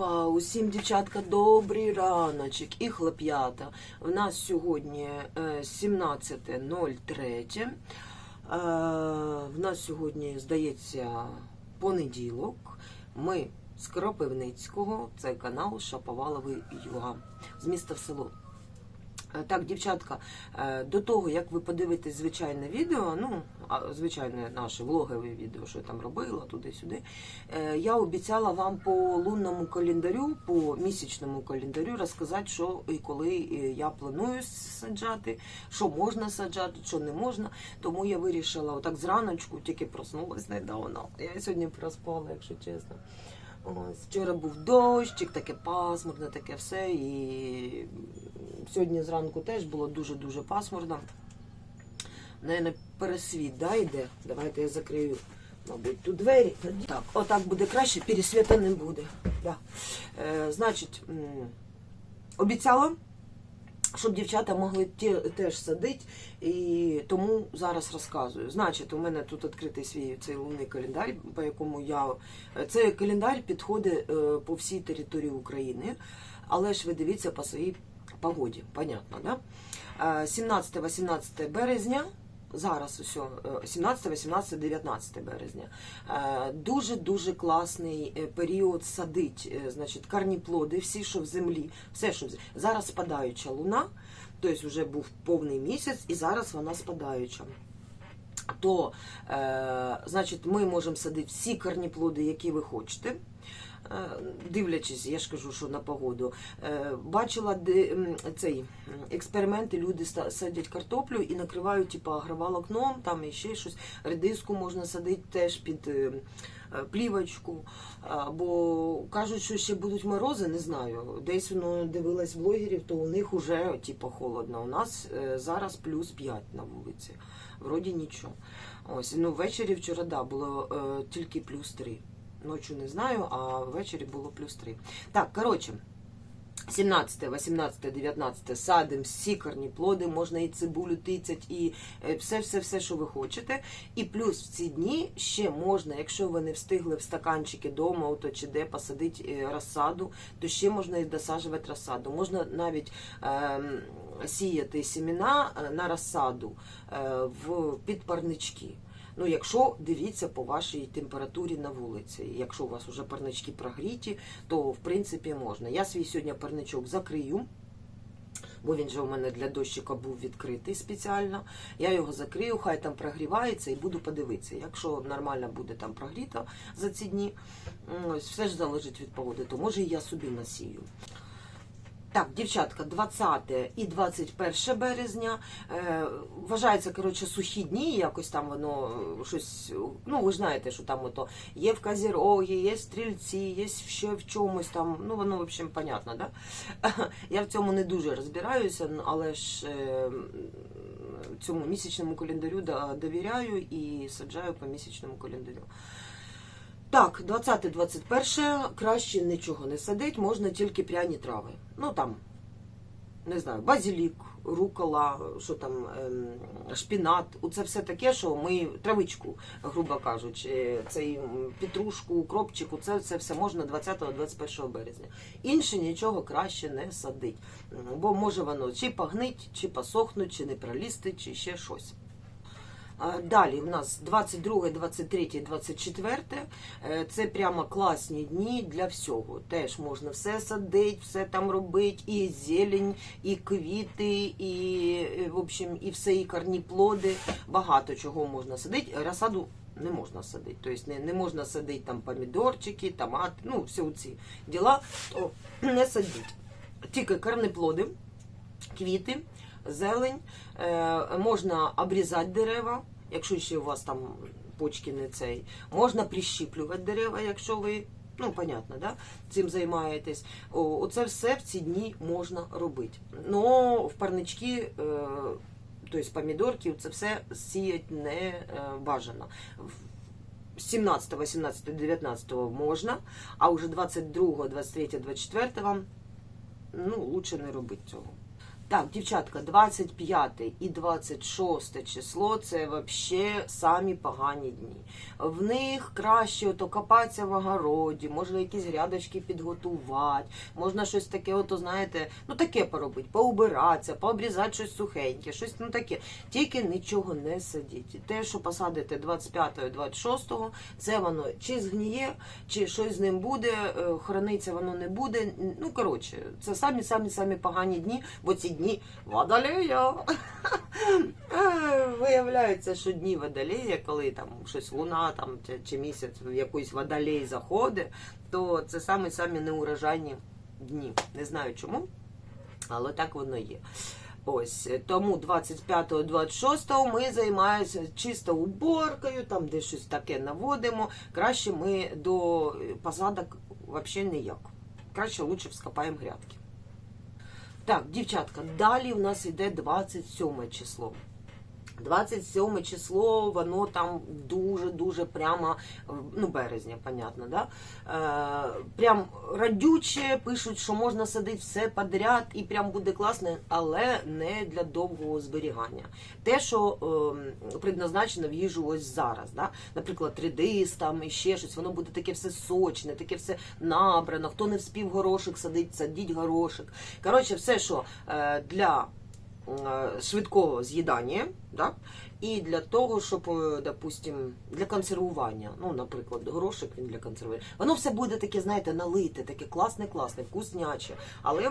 Опа, усім дівчатка, добрий раночок і хлоп'ята. У нас сьогодні е, 17.03. Е, В нас сьогодні, здається, понеділок. Ми з Кропивницького, це канал Шаповаловий Юга з міста в село. Е, Так, дівчатка, е, до того, як ви подивитесь звичайне відео, ну, звичайне наше влогове відео, що я там робила, туди-сюди, е, я обіцяла вам по лунному календарю, по місячному календарю розказати, що і коли я планую саджати, що можна саджати, що не можна. Тому я вирішила отак зраночку, тільки проснулась недавно. Я сьогодні проспала, якщо чесно. Ось, вчора був дощик, таке пасмурне, таке все. І сьогодні зранку теж було дуже-дуже пасмурно. Наверное, пересвіт, да, йде? Давайте я закрию, мабуть, тут двері. Так, отак буде краще, пересвіта не буде. Да. Е, значить, обіцяла, щоб дівчата могли ті, теж садити, і тому зараз розказую. Значить, у мене тут відкритий свій цей лунний календар, по якому я. Цей календар підходить е, по всій території України, але ж ви дивіться по своїй погоді, понятно, да? Е, 17-18 березня. Зараз усе 17, 18, 19 березня. Е, Дуже дуже класний е, період садить, е, значить, карніплоди, всі, що в землі, все, що в землі. Зараз спадаюча луна, тобто вже був повний місяць, і зараз вона спадаюча. То, е, значить, ми можемо садити всі корніплоди, які ви хочете. Е, Дивлячись, я ж кажу, що на погоду. Е, Бачила цей м, експерименти, люди садять картоплю і накривають типу, агроволокном, там і ще щось. Редиску можна садити теж під е, плівочку. Бо кажуть, що ще будуть морози, не знаю. Десь воно дивилась блогерів, то у них вже типу, холодно. У нас зараз плюс 5 на вулиці. Вроді нічого. Ось, ну ввечері вчора да, було е, тільки плюс 3. Ночі не знаю, а ввечері було плюс 3. Так, коротше. 17, 18, 19 садимо всі корні плоди, можна і цибулю тицять, і все-все-все, що ви хочете. І плюс в ці дні ще можна, якщо ви не встигли в стаканчики дома, ото чи де посадити е, розсаду, то ще можна і досаджувати розсаду. Можна навіть ем, сіяти семена е, на розсаду е, в підпарнички. Ну, якщо дивіться по вашій температурі на вулиці, якщо у вас вже парнички прогріті, то в принципі можна. Я свій сьогодні парничок закрию. Бо він же у мене для дощика був відкритий спеціально. Я його закрию, хай там прогрівається і буду подивитися. Якщо нормально буде там прогріто за ці дні, все ж залежить від погоди, то може і я собі насію. Так, дівчатка, 20 і 21 березня. Е, вважається, коротше, сухі дні, якось там воно е, щось. Ну, ви знаєте, що там ото є в Козірогі, є стрільці, є ще в чомусь там. Ну, воно, в общем, понятно, да? Я в цьому не дуже розбираюся, але ж е, цьому місячному календарю да- довіряю і саджаю по місячному календарю. Так, 20-21 краще нічого не садить, можна тільки пряні трави. Ну там, не знаю, базилік, рукола, що там, ем, шпінат. Це все таке, що ми травичку, грубо кажучи, цей петрушку, укропчику, це, це все можна 20-21 березня. Інше нічого краще не садить. Бо може воно чи погнить, чи посохнуть, чи не пролізти, чи ще щось. Далі в нас 22, 23, 24. Е, Це прямо класні дні для всього. Теж можна все садити, все там робити, і зелень, і квіти, і е, в общем, і все, і корніплоди. Багато чого можна садити. Розсаду не можна садити. Тобто не, не можна садити там помідорчики, томати, ну, всі ці діла, то не садіть. Тільки корнеплоди, квіти, зелень. Е, можна обрізати дерева, якщо ще у вас там почки не цей. Можна прищіплювати дерева, якщо ви. Ну, понятно, да? цим займаєтесь. Оце все в ці дні можна робити. Но в парнички, тобто помідорки, це все сіять не е, бажано. В 17, 18, 19 можна, а вже 22, 23, 24 ну, лучше не робити цього. Так, дівчатка, 25 і 26 число це взагалі самі погані дні. В них краще ото копатися в огороді, можна якісь грядочки підготувати, можна щось таке, ото, знаєте, ну таке поробити, поубиратися, пообрізати щось сухеньке, щось ну таке. Тільки нічого не садіть. Те, що посадите 25-26, це воно чи згніє, чи щось з ним буде, е, храниться воно не буде. Ну, коротше, це самі-самі-самі погані дні, бо ці дні водолея. Е, Виявляється, що дні водолея, коли там щось луна там, чи, чи місяць в якийсь водолей заходить, то це самі-самі неурожайні дні. Не знаю чому, але так воно є. Ось тому 25-26 ми займаємося чисто уборкою, там де щось таке наводимо. Краще ми до посадок взагалі ніяк. Краще лучше вскопаємо грядки. Так, дівчатка, далі у нас йде 27 число. 27 число, воно там дуже-дуже прямо, ну, березня, понятно, да? Е, прям радюче, пишуть, що можна садити все подряд і прям буде класно, але не для довгого зберігання. Те, що е, предназначено в їжу ось зараз, да? наприклад, редис там і ще щось, воно буде таке все сочне, таке все набрано. Хто не вспів горошик садить, садіть горошик. Коротше, все, що е, для е, швидкого з'їдання, да? і для того, щоб, е, допустим, для консервування, ну, наприклад, горошик він для консервування, воно все буде таке, знаєте, налите, таке класне, класне, вкусняче, але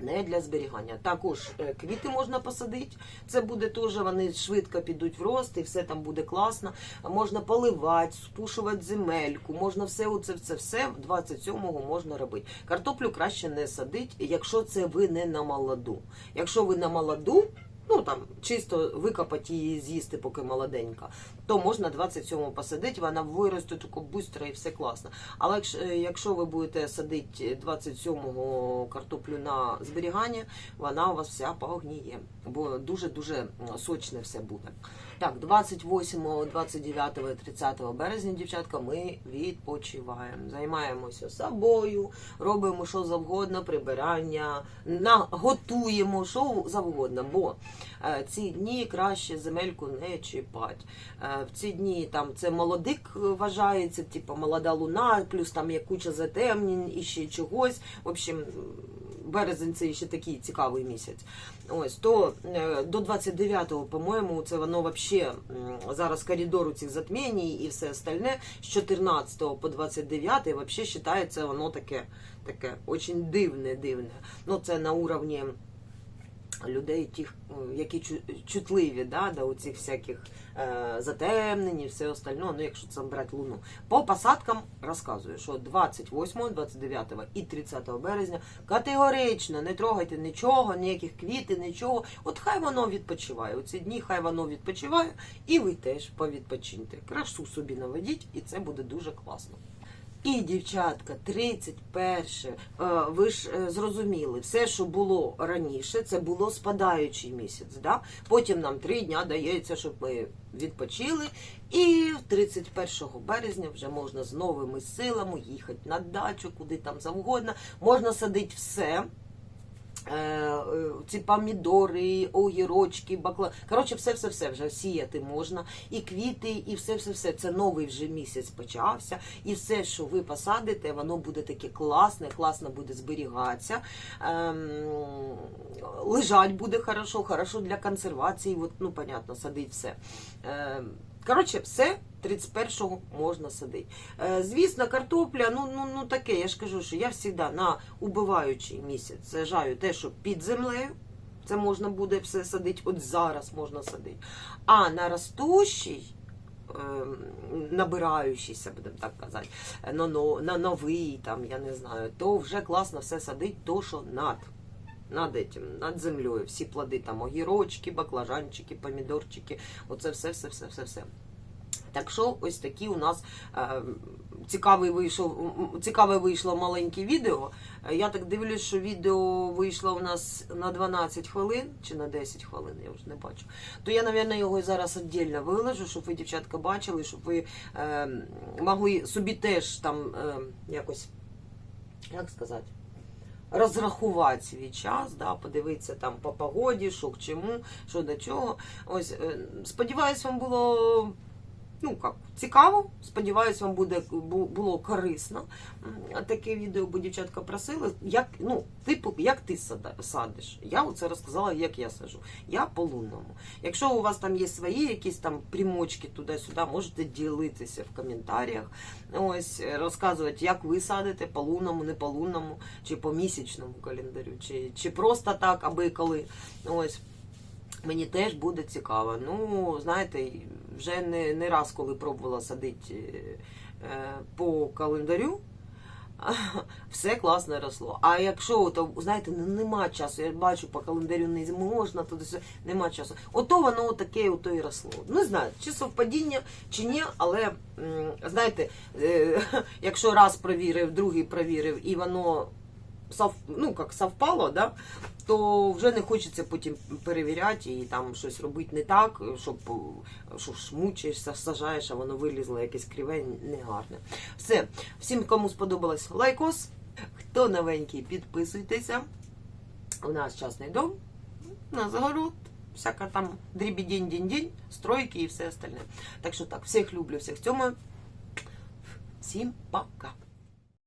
не для зберігання. Також е, квіти можна посадити. Це буде теж, вони швидко підуть в рост, і все там буде класно. Можна поливати, спушувати земельку, можна все оце, це все в 27-го можна робити. Картоплю краще не садити, якщо це ви не на молоду. Якщо ви на молоду, ну там чисто викопати її з'їсти, поки молоденька, то можна 27-го посадити, вона виросте тако швидко і все класно. Але якщо, е, ви будете садити 27-го картоплю на зберігання, вона у вас вся погніє, бо дуже-дуже сочне все буде. Так, 28, 29 і 30 березня, дівчатка, ми відпочиваємо. Займаємося собою, робимо що завгодно, прибирання, на, готуємо що завгодно. Бо ці дні краще земельку не чіпати. Е, в ці дні там це молодик вважається, типу молода луна, плюс там є куча затемнень і ще чогось. В общем, березень це ще такий цікавий місяць. Ось то е, до 29-го, по-моєму, це воно м, зараз коридор у цих затмінь і все остальне. З 14 по 29 вообще вважається воно таке, таке очень дивне, дивне. Ну це на уровні людей, тих, які чутливі да, до цих всяких е, затемнень і все остальне, ну якщо це брати луну. По посадкам розказую, що 28, 29 і 30 березня категорично не трогайте нічого, ніяких квітів, нічого. От хай воно відпочиває. У ці дні хай воно відпочиває, і ви теж повідпочиньте. Красу собі наведіть, і це буде дуже класно. І, дівчатка, 31, е, ви ж е, зрозуміли, все, що було раніше, це було спадаючий місяць. Да? Потім нам три дня дається, щоб ми відпочили. І 31 березня вже можна з новими силами їхати на дачу, куди там завгодно. Можна садити все. Е, е, Ці помідори, огірочки, бакла. Коротше, все-все-все вже сіяти можна. І квіти, і все-все-все. Це новий вже місяць почався. І все, що ви посадите, воно буде таке класне, класно буде зберігатися. Ем, лежать буде хорошо, хорошо для консервації. От, ну, понятно, садить все. Коротше, все 31-го можна садити. Е, звісно, картопля, ну, ну, ну таке, я ж кажу, що я завжди на убиваючий місяць сажаю те, що під землею. Це можна буде все садити, от зараз можна садити. А на ростущий, ем, набираючийся, будемо так казати, на новий, там, я не знаю, то вже класно все садить, то, що над. Над этим, над землею. Всі плоди, там огірочки, баклажанчики, помідорчики, оце все, все, все, все, все. Так що ось такі у нас е, цікавий вийшов, цікаве вийшло маленьке відео. Е, Я так дивлюсь, що відео вийшло у нас на 12 хвилин чи на 10 хвилин, я вже не бачу. То я, мабуть, його зараз віддільно виложу, щоб ви, дівчатка, бачили, щоб ви е, могли собі теж там е, якось, як сказати, розрахувати свій час, да, подивитися там по погоді, що к чому, що до чого. Ось е, сподіваюсь, вам було. Ну як, цікаво, сподіваюсь, вам буде було корисно. Таке відео, бо дівчатка просили. Як, ну, типу, як ти садиш? Я оце розказала, як я сажу. Я по лунному. Якщо у вас там є свої якісь там примочки туди-сюди, можете ділитися в коментарях. Ось розказувати, як ви садите по лунному, не по лунному, чи по місячному календарю, чи, чи просто так, аби коли. Ось. Мені теж буде цікаво. Ну, знаєте, вже не, не раз, коли пробувала садити е, по календарю, все класно росло. А якщо то, знаєте, нема часу, я бачу по календарю не можна, туди все, нема часу. Ото воно таке, ото і росло. Не знаю, чи совпадіння, чи ні, але знаєте, е, якщо раз провірив, другий провірив, і воно сов, ну, як совпало, да, то вже не хочеться потім перевіряти і там щось робити не так, щоб що ж мучаєшся, сажаєш, а воно вилізло якесь криве, негарне. Все, всім, кому сподобалось, лайкос. Хто новенький, підписуйтеся. У нас частний дом, на загород, всяка там дрібідінь-дінь-дінь, стройки і все остальне. Так що так, всіх люблю, всіх цьому. Всім пока.